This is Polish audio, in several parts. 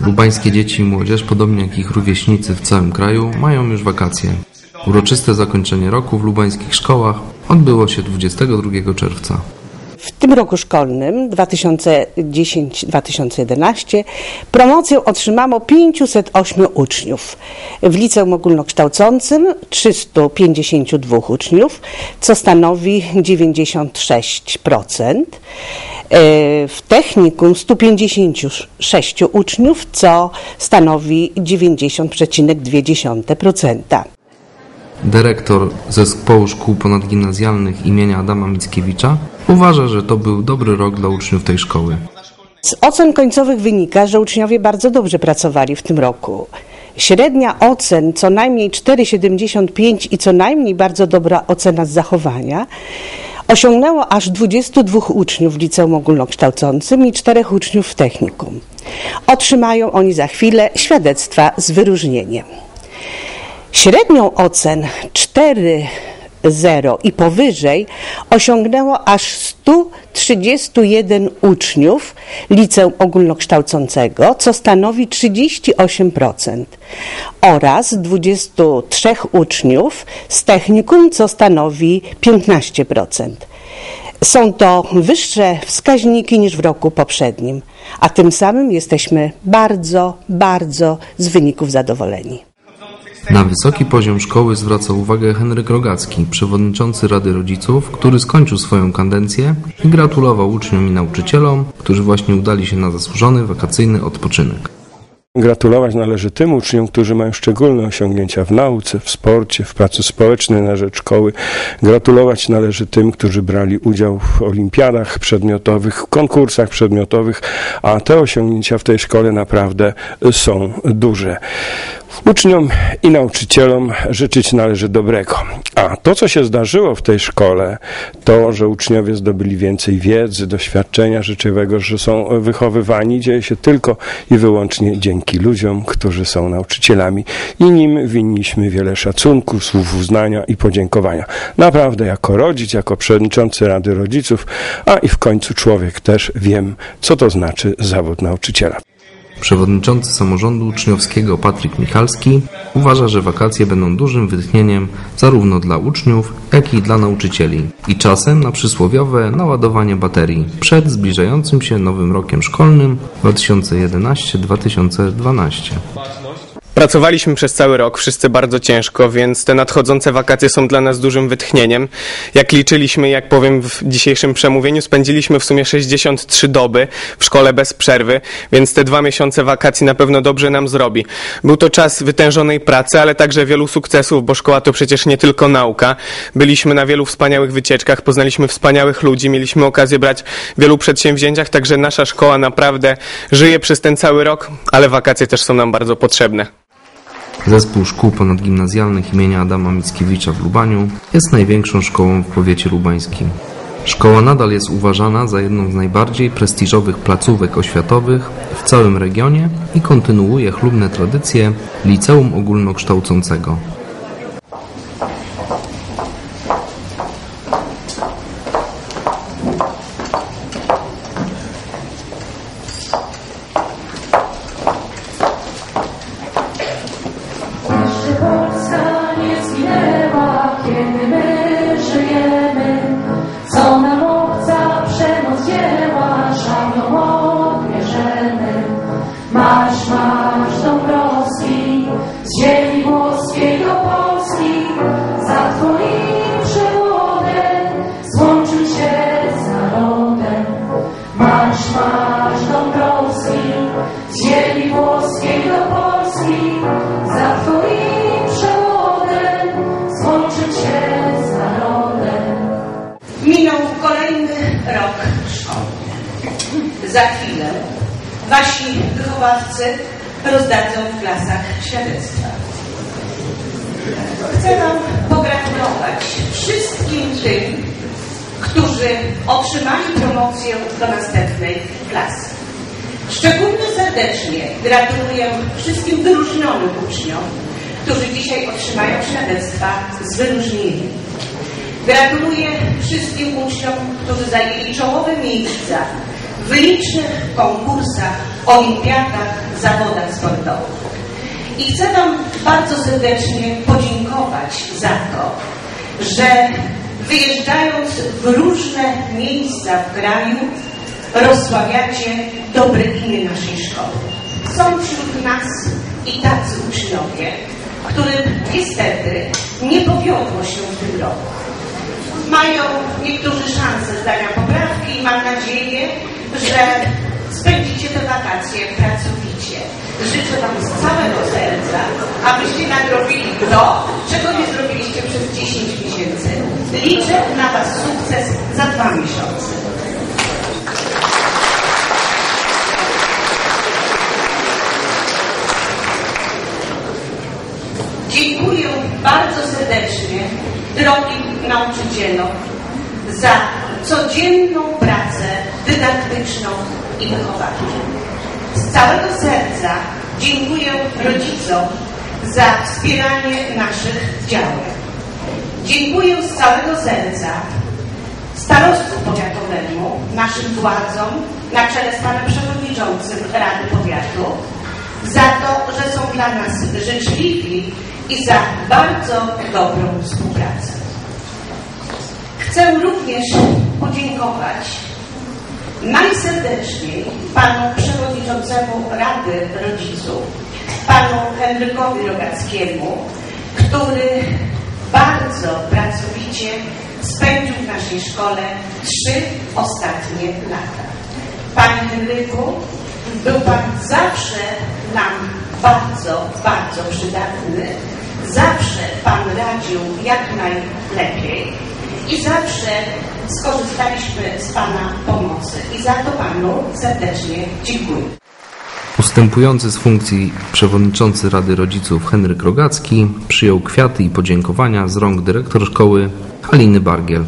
Lubańskie dzieci i młodzież, podobnie jak ich rówieśnicy w całym kraju, mają już wakacje. Uroczyste zakończenie roku w lubańskich szkołach odbyło się 22 czerwca. W tym roku szkolnym 2010-2011 promocję otrzymało 508 uczniów. W liceum ogólnokształcącym 352 uczniów, co stanowi 96%. W technikum 156 uczniów, co stanowi 90,2%. Dyrektor Zespołu Szkół Ponadgimnazjalnych imienia Adama Mickiewicza uważa, że to był dobry rok dla uczniów tej szkoły. Z ocen końcowych wynika, że uczniowie bardzo dobrze pracowali w tym roku. Średnia ocen co najmniej 4,75 i co najmniej bardzo dobra ocena z zachowania osiągnęło aż 22 uczniów w liceum ogólnokształcącym i 4 uczniów w technikum. Otrzymają oni za chwilę świadectwa z wyróżnieniem. Średnią ocen 4,0 i powyżej osiągnęło aż 131 uczniów liceum ogólnokształcącego, co stanowi 38%, oraz 23 uczniów z technikum, co stanowi 15%. Są to wyższe wskaźniki niż w roku poprzednim, a tym samym jesteśmy bardzo, bardzo z wyników zadowoleni. Na wysoki poziom szkoły zwraca uwagę Henryk Rogacki, przewodniczący Rady Rodziców, który skończył swoją kadencję i gratulował uczniom i nauczycielom, którzy właśnie udali się na zasłużony wakacyjny odpoczynek. Gratulować należy tym uczniom, którzy mają szczególne osiągnięcia w nauce, w sporcie, w pracy społecznej na rzecz szkoły. Gratulować należy tym, którzy brali udział w olimpiadach przedmiotowych, w konkursach przedmiotowych, a te osiągnięcia w tej szkole naprawdę są duże. Uczniom i nauczycielom życzyć należy dobrego. A to, co się zdarzyło w tej szkole, to, że uczniowie zdobyli więcej wiedzy, doświadczenia życzliwego, że są wychowywani, dzieje się tylko i wyłącznie dzięki ludziom, którzy są nauczycielami i nim winniśmy wiele szacunku, słów uznania i podziękowania. Naprawdę, jako rodzic, jako przewodniczący Rady Rodziców, a i w końcu człowiek też wiem, co to znaczy zawód nauczyciela. Przewodniczący samorządu uczniowskiego Patryk Michalski uważa, że wakacje będą dużym wytchnieniem zarówno dla uczniów, jak i dla nauczycieli i czasem na przysłowiowe naładowanie baterii przed zbliżającym się nowym rokiem szkolnym 2011-2012. Pracowaliśmy przez cały rok, wszyscy bardzo ciężko, więc te nadchodzące wakacje są dla nas dużym wytchnieniem. Jak liczyliśmy, jak powiem w dzisiejszym przemówieniu, spędziliśmy w sumie 63 doby w szkole bez przerwy, więc te dwa miesiące wakacji na pewno dobrze nam zrobi. Był to czas wytężonej pracy, ale także wielu sukcesów, bo szkoła to przecież nie tylko nauka. Byliśmy na wielu wspaniałych wycieczkach, poznaliśmy wspaniałych ludzi, mieliśmy okazję brać w wielu przedsięwzięciach, także nasza szkoła naprawdę żyje przez ten cały rok, ale wakacje też są nam bardzo potrzebne. Zespół Szkół Ponadgimnazjalnych imienia Adama Mickiewicza w Lubaniu jest największą szkołą w powiecie lubańskim. Szkoła nadal jest uważana za jedną z najbardziej prestiżowych placówek oświatowych w całym regionie i kontynuuje chlubne tradycje liceum ogólnokształcącego. Marsz, marsz Dąbrowski, z ziemi włoskiej do Polski, za twoim przewodem złączył się z narodem. Marsz, marsz Dąbrowski, z ziemi włoskiej do Polski, za twoim przewodem złączył się z narodem. Minął kolejny rok szkolny. Za chwilę wasi wychowawcy rozdadzą w klasach świadectwa. Chcę Wam pogratulować wszystkim tym, którzy otrzymali promocję do następnej klasy. Szczególnie serdecznie gratuluję wszystkim wyróżnionym uczniom, którzy dzisiaj otrzymają świadectwa z wyróżnieniem. Gratuluję wszystkim uczniom, którzy zajęli czołowe miejsca w licznych konkursach, olimpiadach, zawodach sportowych. I chcę Wam bardzo serdecznie podziękować za to, że wyjeżdżając w różne miejsca w kraju, rozsławiacie dobre imię naszej szkoły. Są wśród nas i tacy uczniowie, którym niestety nie powiodło się w tym roku. Mają niektórzy szansę zdania poprawki i mam nadzieję, że spędzicie te wakacje pracowicie. Życzę Wam z całego serca, abyście nadrobili to, czego nie zrobiliście przez 10 miesięcy. Liczę na Was sukces za dwa miesiące. Dziękuję bardzo serdecznie drogim nauczycielom za codzienną pracę dydaktyczną i wychowawczą. Z całego serca dziękuję rodzicom za wspieranie naszych działań. Dziękuję z całego serca starostwu powiatowemu, naszym władzom, na czele z panem przewodniczącym Rady Powiatu, za to, że są dla nas życzliwi i za bardzo dobrą współpracę. Chcę również podziękować najserdeczniej panu przewodniczącemu Rady Rodziców, panu Henrykowi Rogackiemu, który bardzo pracowicie spędził w naszej szkole trzy ostatnie lata. Panie Henryku, był Pan zawsze nam bardzo, bardzo przydatny. Zawsze Pan radził jak najlepiej i zawsze skorzystaliśmy z Pana pomocy. I za to Panu serdecznie dziękuję. Ustępujący z funkcji przewodniczący Rady Rodziców Henryk Rogacki przyjął kwiaty i podziękowania z rąk dyrektor szkoły Haliny Bargiel.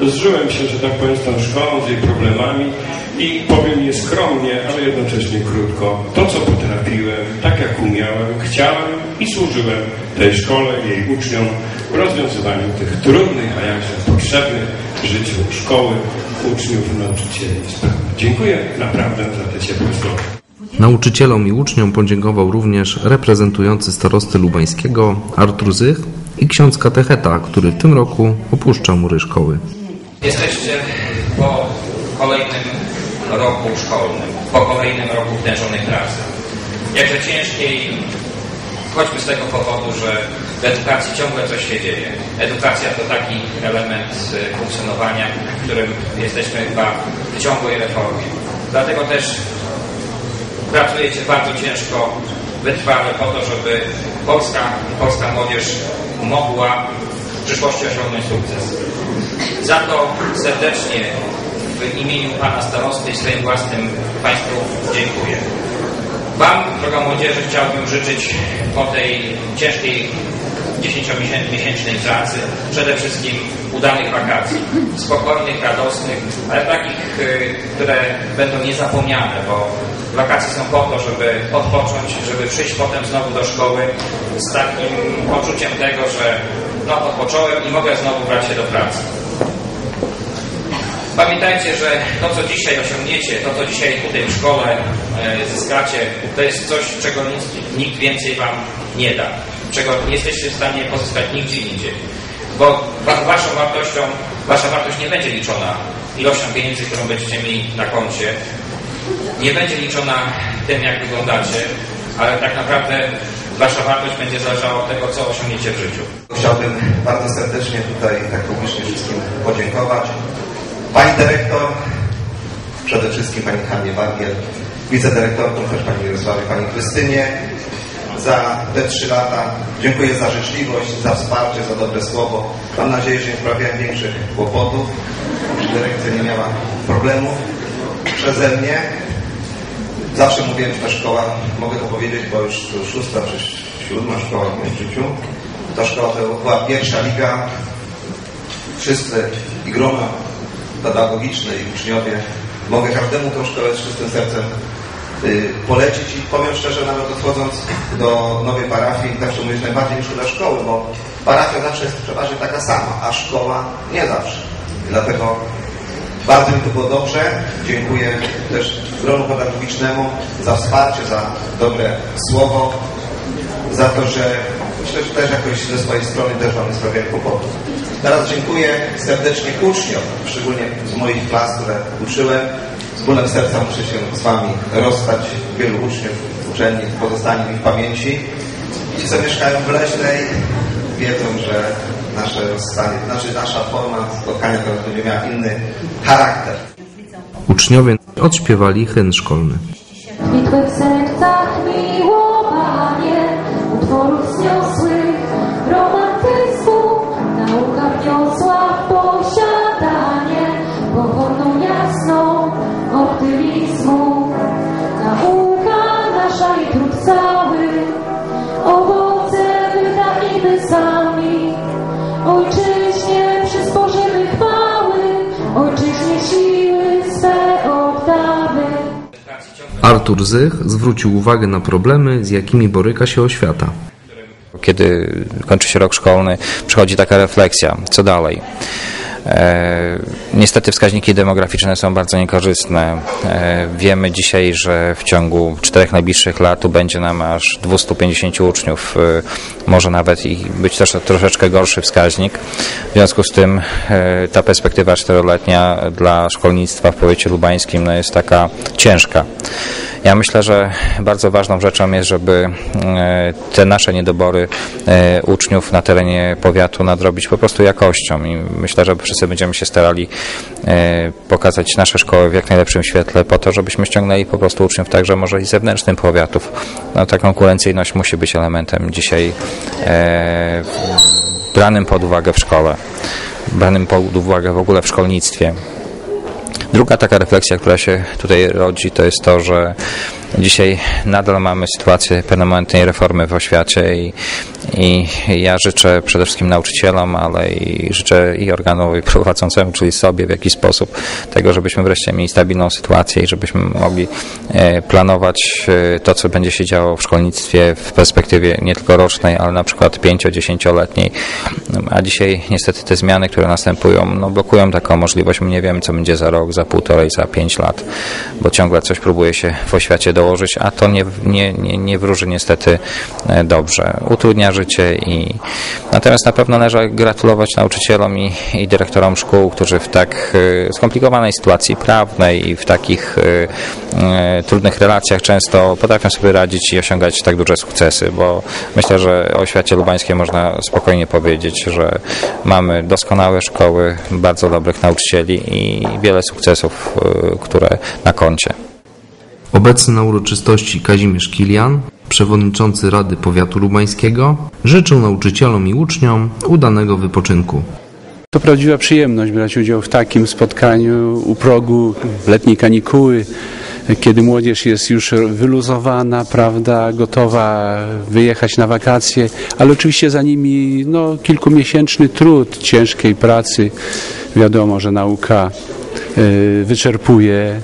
Zżyłem się, że tak powiem, z tą szkołą, z jej problemami i powiem nieskromnie, ale jednocześnie krótko, to co potrafiłem, tak jak umiałem, chciałem i służyłem tej szkole, jej uczniom w rozwiązywaniu tych trudnych, a jakże potrzebnych życiu szkoły, uczniów, nauczycieli. Dziękuję naprawdę za te ciepłe słowa. Nauczycielom i uczniom podziękował również reprezentujący starosty lubańskiego Artur Zych i ksiądz katecheta, który w tym roku opuszcza mury szkoły. Jesteście po kolejnym roku szkolnym, po kolejnym roku wtężonej pracy. Jakże ciężkiej, choćby z tego powodu, że w edukacji ciągle coś się dzieje. Edukacja to taki element y, funkcjonowania, w którym jesteśmy chyba w ciągłej reformie. Dlatego też pracujecie bardzo ciężko, wytrwale po to, żeby Polska, polska młodzież mogła w przyszłości osiągnąć sukces. Za to serdecznie w imieniu Pana Starosty i swoim własnym Państwu dziękuję. Wam, droga młodzieży, chciałbym życzyć po tej ciężkiej 10-miesięcznej pracy przede wszystkim udanych wakacji, spokojnych, radosnych, ale takich, y, które będą niezapomniane, bo wakacje są po to, żeby odpocząć, żeby przyjść potem znowu do szkoły z takim poczuciem tego, że no odpocząłem i mogę znowu brać się do pracy. Pamiętajcie, że to, co dzisiaj osiągniecie, to, co dzisiaj tutaj w szkole e, zyskacie, to jest coś, czego nikt, nikt więcej Wam nie da, czego nie jesteście w stanie pozyskać nigdzie indziej. Bo wa Waszą wartością, Wasza wartość nie będzie liczona ilością pieniędzy, którą będziecie mieli na koncie, nie będzie liczona tym, jak wyglądacie, ale tak naprawdę Wasza wartość będzie zależała od tego, co osiągniecie w życiu. Chciałbym bardzo serdecznie tutaj tak publicznie wszystkim podziękować. Pani dyrektor, przede wszystkim Pani Hannie Bargiel, wicedyrektorkom też Pani Mirosławie, Pani Krystynie za te trzy lata. Dziękuję za życzliwość, za wsparcie, za dobre słowo. Mam nadzieję, że nie sprawiałem większych kłopotów, że dyrekcja nie miała problemów przeze mnie. Zawsze mówiłem, że ta szkoła, mogę to powiedzieć, bo już szósta czy siódma szkoła w moim życiu. Ta szkoła to była pierwsza liga. Wszyscy i grona pedagogiczne i uczniowie. Mogę każdemu tą szkołę z czystym sercem polecić i powiem szczerze, nawet odchodząc do nowej parafii, zawsze mówię, że najbardziej mi szkoda szkoły, bo parafia zawsze jest przeważnie taka sama, a szkoła nie zawsze. Dlatego Bardzo mi to było dobrze. Dziękuję też gronu pedagogicznemu za wsparcie, za dobre słowo, za to, że myślę, że też jakoś ze swojej strony też Wam nie kłopotów. Teraz dziękuję serdecznie uczniom, szczególnie z moich klas, które uczyłem. Z bólem serca muszę się z Wami rozstać. Wielu uczniów, uczelni pozostanie mi w pamięci. Ci, co mieszkają w Leśnej, wiedzą, że nasze rozstanie, znaczy nasza forma spotkania teraz będzie miała inny charakter. Uczniowie odśpiewali hymn szkolny. Artur Zych zwrócił uwagę na problemy, z jakimi boryka się oświata. Kiedy kończy się rok szkolny, przychodzi taka refleksja, co dalej. E, niestety wskaźniki demograficzne są bardzo niekorzystne. E, wiemy dzisiaj, że w ciągu czterech najbliższych lat będzie nam aż 250 uczniów, e, może nawet i być też troszeczkę gorszy wskaźnik. W związku z tym e, ta perspektywa czteroletnia dla szkolnictwa w powiecie lubańskim no, jest taka ciężka. Ja myślę, że bardzo ważną rzeczą jest, żeby e, te nasze niedobory e, uczniów na terenie powiatu nadrobić po prostu jakością i myślę, że wszyscy będziemy się starali e, pokazać nasze szkoły w jak najlepszym świetle po to, żebyśmy ściągnęli po prostu uczniów także może i zewnętrznym powiatów. No, ta konkurencyjność musi być elementem dzisiaj branym pod uwagę w szkole, branym pod uwagę w ogóle w szkolnictwie. Druga taka refleksja, która się tutaj rodzi, to jest to, że dzisiaj nadal mamy sytuację permanentnej reformy w oświacie i, i ja życzę przede wszystkim nauczycielom, ale i życzę i organowi prowadzącemu, czyli sobie w jakiś sposób tego, żebyśmy wreszcie mieli stabilną sytuację i żebyśmy mogli e, planować e, to, co będzie się działo w szkolnictwie w perspektywie nie tylko rocznej, ale na przykład 5-10-letniej. A dzisiaj niestety te zmiany, które następują, no blokują taką możliwość. My nie wiemy, co będzie za rok, za półtorej, za pięć lat, bo ciągle coś próbuje się w oświacie dołożyć, a to nie, nie, nie, nie wróży niestety e, dobrze. Utrudnia życie i natomiast na pewno należy gratulować nauczycielom i, i dyrektorom szkół, którzy w tak e, skomplikowanej sytuacji prawnej i w takich e, trudnych relacjach często potrafią sobie radzić i osiągać tak duże sukcesy, bo myślę, że o oświacie lubańskiej można spokojnie powiedzieć, że mamy doskonałe szkoły, bardzo dobrych nauczycieli i wiele sukcesów, które na koncie. Obecny na uroczystości Kazimierz Kilian, przewodniczący Rady Powiatu Lubańskiego, życzył nauczycielom i uczniom udanego wypoczynku. To prawdziwa przyjemność brać udział w takim spotkaniu u progu letniej kanikuły, kiedy młodzież jest już wyluzowana, prawda, gotowa wyjechać na wakacje, ale oczywiście za nimi no, kilkumiesięczny trud ciężkiej pracy. Wiadomo, że nauka wyczerpuje.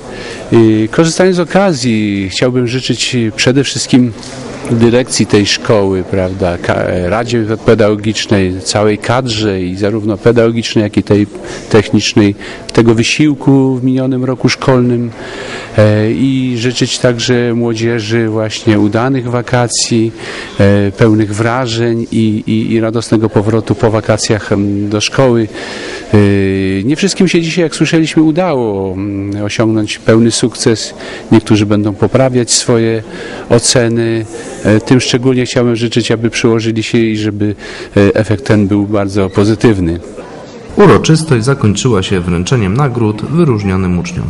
I Korzystając z okazji, chciałbym życzyć przede wszystkim dyrekcji tej szkoły, prawda, Radzie Pedagogicznej, całej kadrze i zarówno pedagogicznej, jak i tej technicznej, tego wysiłku w minionym roku szkolnym e, i życzyć także młodzieży właśnie udanych wakacji, e, pełnych wrażeń i, i, i radosnego powrotu po wakacjach em, do szkoły. E, Nie wszystkim się dzisiaj, jak słyszeliśmy, udało mm, osiągnąć pełny sukces. Niektórzy będą poprawiać swoje oceny. E, Tym szczególnie chciałbym życzyć, aby przyłożyli się i żeby e, efekt ten był bardzo pozytywny. Uroczystość zakończyła się wręczeniem nagród wyróżnionym uczniom.